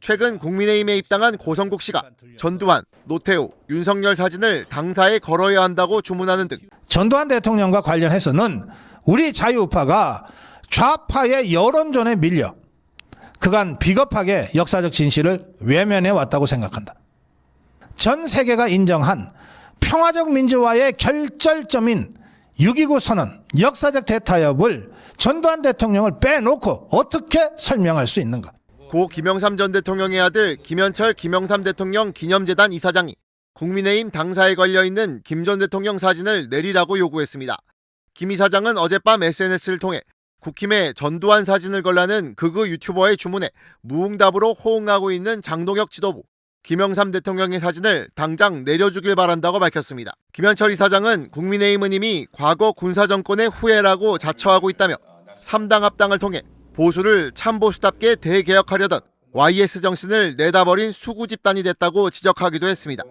최근 국민의힘에 입당한 고성국 씨가 전두환, 노태우, 윤석열 사진을 당사에 걸어야 한다고 주문하는 등 전두환 대통령과 관련해서는 우리 자유우파가 좌파의 여론전에 밀려 그간 비겁하게 역사적 진실을 외면해 왔다고 생각한다. 전 세계가 인정한 평화적 민주화의 결절점인 6.29 선언, 역사적 대타협을 전두환 대통령을 빼놓고 어떻게 설명할 수 있는가? 고 김영삼 전 대통령의 아들 김현철 김영삼 대통령 기념재단 이사장이 국민의힘 당사에 걸려 있는 김 전 대통령 사진을 내리라고 요구했습니다. 김 이사장은 어젯밤 SNS를 통해 국힘에 전두환 사진을 걸라는 극우 유튜버의 주문에 무응답으로 호응하고 있는 장동혁 지도부, 김영삼 대통령의 사진을 당장 내려주길 바란다고 밝혔습니다. 김현철 이사장은 국민의힘은 이미 과거 군사정권의 후예라고 자처하고 있다며 3당 합당을 통해 보수를 참보수답게 대개혁하려던 YS 정신을 내다버린 수구 집단이 됐다고 지적하기도 했습니다.